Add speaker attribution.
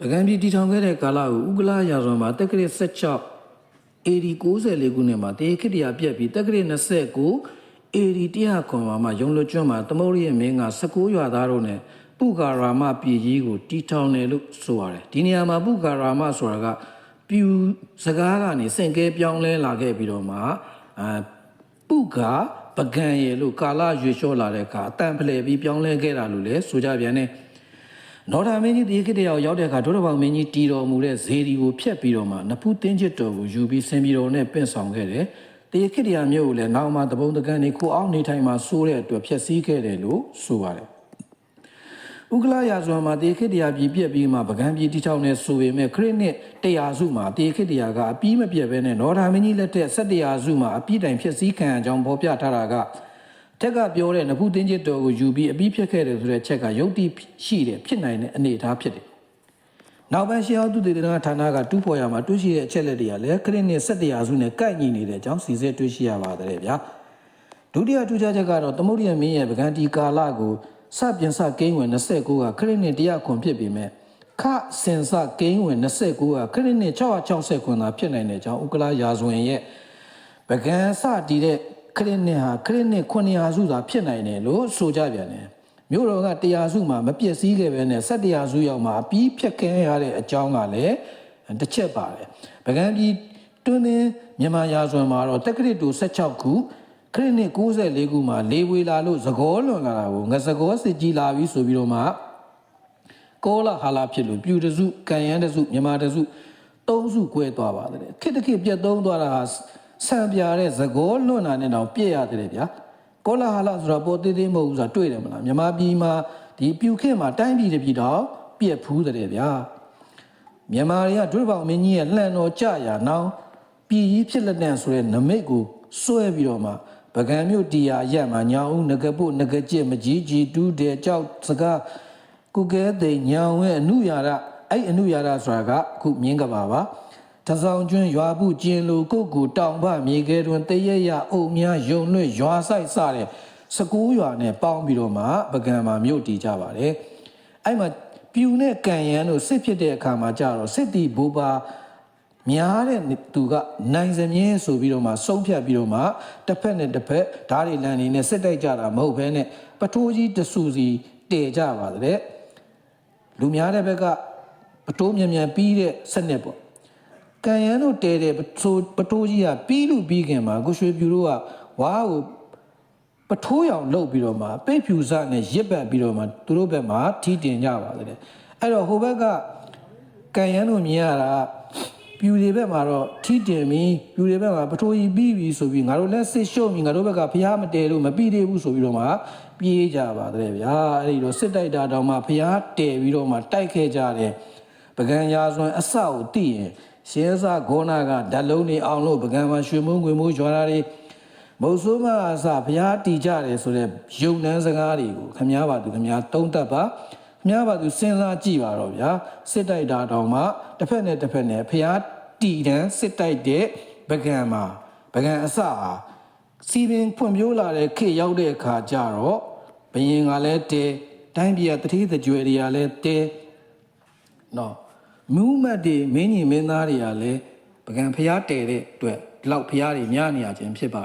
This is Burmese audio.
Speaker 1: ပကံပြည်တည်ထောင်ခဲ့တဲ့ကာလကိုဥက္ကလာရာဇဝင်မှာတက္ကရာ16 AD 94ခုနှစ်မှာတေခိတရာပြက်ပြီးတက္ကရာ29 AD 100ခွန်မှာယုံလွကျွန်းမှာသမုဒ္ဒရဲ့မင်းက16ရွာသားတို့နဲ့ပုဂါရာမပြည်ကြီးကိုတည်ထောင်တယ်လို့ဆိုရတယ်ဒီနေရာမှာပုဂါရာမဆိုတာကပြူစကားကနေစင်ကဲပြောင်းလဲလာခဲ့ပြီးတော့မှအာပုဂါပကံရလို့ကာလရွေလျှော့လာတဲ့အခါအတန်ဖလှယ်ပြီးပြောင်းလဲခဲ့တာလို့လည်းဆိုကြပြန်တယ် နော်ဒါမင်းကြီးဒီခေတ်တယောက်ရောက်တဲ့အခါဒုရဘောင်မင်းကြီးတီတော်မူတဲ့ဇေဒီကိုဖျက်ပြီးတော့မှနဖူးတင်းချစ်တော်ကိုယူပြီးဆင်ပြီးတော်နဲ့ပင့်ဆောင်ခဲ့တယ်။တေခေတ်တရာမျိုးကိုလည်းနောက်မှတပုံတကန်နေခိုအောင်နေထိုင်မှာစိုးတဲ့အတွက်ဖျက်ဆီးခဲ့တယ်လို့ဆိုပါတယ်။ဥက္ကလာရာဇဝင်မှာတေခေတ်တရာပြည်ပြက်ပြီးမှပကံပြည်တိထောင်နေဆိုပေမဲ့ခရစ်နှစ်တရာစုမှာတေခေတ်တရာကအပြီးမပြက်ဘဲနဲ့နော်ဒါမင်းကြီးလက်ထက်ဆက်တရာစုမှာအပြီးတိုင်ဖျက်ဆီးခံရကြောင်းဖော်ပြထားတာက တက်ကပြောတဲ့နဖူးတင်းချစ်တော်ကိုယူပြီးအပြီးဖြတ်ခဲ့တယ်ဆိုတဲ့ချက်ကယုတ်တိရှိတယ်ဖြစ်နိုင်တဲ့အနေအထားဖြစ်တယ်။နောက်ပိုင်းရှေးဟောသူတေသနာဌာနကတူးဖော်ရမှာတူးရှိတဲ့အချက်လက်တွေကလည်းခရစ်နှစ်ဆက်တရာစုနဲ့ကိုက်ညီနေတဲ့အကြောင်းစီစစ်တွေ့ရှိရပါတယ်ဗျာ။ဒုတိယထူးခြားချက်ကတော့သမုဒ္ဒရာမင်းရဲ့ဗကန်တီကာလကိုစပြင်စကိန်းဝင်29ကခရစ်နှစ်100ခွန်ဖြစ်ပေမဲ့ခစင်စကိန်းဝင်29ကခရစ်နှစ်660ခွန်သာဖြစ်နိုင်တဲ့အကြောင်းဥက္ကလာရာဇဝင်ရဲ့ဗကန်စတည်တဲ့ ခရစ်နှစ်ဟာခရစ်နှစ်900စုသာဖြစ်နိုင်တယ်လို့ဆိုကြပြန်တယ်မြို့တော်ကတရားစုမှာမပြည့်စည်ခဲ့ပဲနဲ့ဆက်တရားစုရောက်မှာအပြီးဖြတ်ခဲရတဲ့အကြောင်းကလည်းတစ်ချက်ပါတယ်ဗကန်ပြည်တွင်းသင်းမြန်မာရာဇဝင်မှာတော့တက္ကရာတူ16ခုခရစ်နှစ်94ခုမှာလေဝေလာလို့သကောလွန်လာတာကိုငစကောစစ်ကြီးလာပြီးဆိုပြီးတော့မှကောလာဟာလာဖြစ်လို့ပြူတစုကံရန်တစုမြန်မာတစုသုံးစု꿰သွားပါတယ်ခစ်တခစ်ပြတ်သုံးသွားတာဟာ ဆံပြတဲ့သကောလွန်တာနဲ့တော့ပြည့်ရတယ်ဗျာကောလာဟာလာဆိုတာပေါ်သေးသေးမဟုတ်ဘူးဆိုတာတွေ့တယ်မလားမြန်မာပြည်မှာဒီပြူခစ်မှာတိုင်းပြည်တစ်ပြည်တော့ပြက်ဖူးတယ်ဗျာမြန်မာတွေကဒုရဘောင်မင်းကြီးရဲ့လှန်တော်ကြရာနောင်ပြည်ကြီးဖြစ်လက်တန်ဆိုတဲ့နမိတ်ကိုစွဲပြီးတော့မှပကံမြို့တရားရက်မှာညာဦးငကပုငကကျစ်မကြီးကြီးတူးတဲ့ကြောက်စကားကုကဲသိညာဝဲအနုရာရအဲ့အနုရာရဆိုတာကအခုမြင်းကပါပါ တဆောင်ကျွန်းရွာပုကျင်လူကုတ်ကူတောင်ပမြေကဲတွင်တရရအုပ်များယုံလွင့်ရွာဆိုင်စတဲ့စကူးရွာနဲ့ပေါင်းပြီးတော့မှပကံမှာမြို့တည်ကြပါတယ်အဲ့မှာပြူနဲ့ကံရန်တို့စစ်ဖြစ်တဲ့အခါမှာကြတော့စစ်တီဘူပါများတဲ့သူကနိုင်စမြင်းဆိုပြီးတော့မှဆုံးဖြတ်ပြီးတော့မှတစ်ဖက်နဲ့တစ်ဖက်ဓာတ်တွေလန်နေနဲ့စစ်တိုက်ကြတာမဟုတ်ဘဲနဲ့ပထိုးကြီးတဆူစီတည်ကြပါတဲ့လူများတဲ့ဘက်ကပတိုးမြန်မြန်ပြီးတဲ့စနစ်ပေါ့ ကံရန်တို့တဲတဲ့ပတိုးပတိုးကြီးကပြီးလူပြီးခင်မှာကိုရွှေပြူတို့ကဝါးကိုပထိုးရောင်လှုပ်ပြီးတော့မှပိတ်ဖြူစနဲ့ရစ်ပတ်ပြီးတော့မှသူတို့ဘက်မှာထီးတင်ကြပါတဲ့အဲ့တော့ဟိုဘက်ကကံရန်တို့မြင်ရတာပြူတွေဘက်မှာတော့ထီးတင်ပြီးပြူတွေဘက်မှာပထိုးကြီးပြီးပြီဆိုပြီးငါတို့လက်စစ်ရှုံပြီးငါတို့ဘက်ကဖျားမတဲလို့မပြီးသေးဘူးဆိုပြီးတော့မှပြေးကြပါတဲ့ဗျာအဲ့ဒီတော့စစ်တိုက်တာတောင်မှဖျားတဲပြီးတော့မှတိုက်ခဲ့ကြတယ်ပကံရာဇဝင်အစကိုသိရင် ရှင်းစားဂေါနာကဓာတ်လုံးနေအောင်လို့ပကံမှာရွှေမုံငွေမိုးရွာတာတွေမုတ်ဆိုးမအစဘုရားတီကြတယ်ဆိုတဲ့ယုံနှန်းစကားတွေကိုခမားပါသူခမားသုံးတတ်ပါခမားပါသူစဉ်းစားကြည့်ပါတော့ဗျာစစ်တိုက်တာတောင်မှတစ်ဖက်နဲ့တစ်ဖက်နဲ့ဘုရားတီတန်းစစ်တိုက်တဲ့ပကံမှာပကံအစဟာစီပင်ဖွံ့ဖြိုးလာတဲ့ခေတ်ရောက်တဲ့အခါကျတော့ဘယင်ကလည်းတဲတိုင်းပြည်ကတတိတကြွယ်တွေကလည်းတဲနော် မူးမတ်တွေမင်းကြီးမင်းသားတွေကလည်းပကံဖျားတဲတဲ့အတွက်ဒီလောက်ဖျားတွေများနေရခြင်းဖြစ်ပါ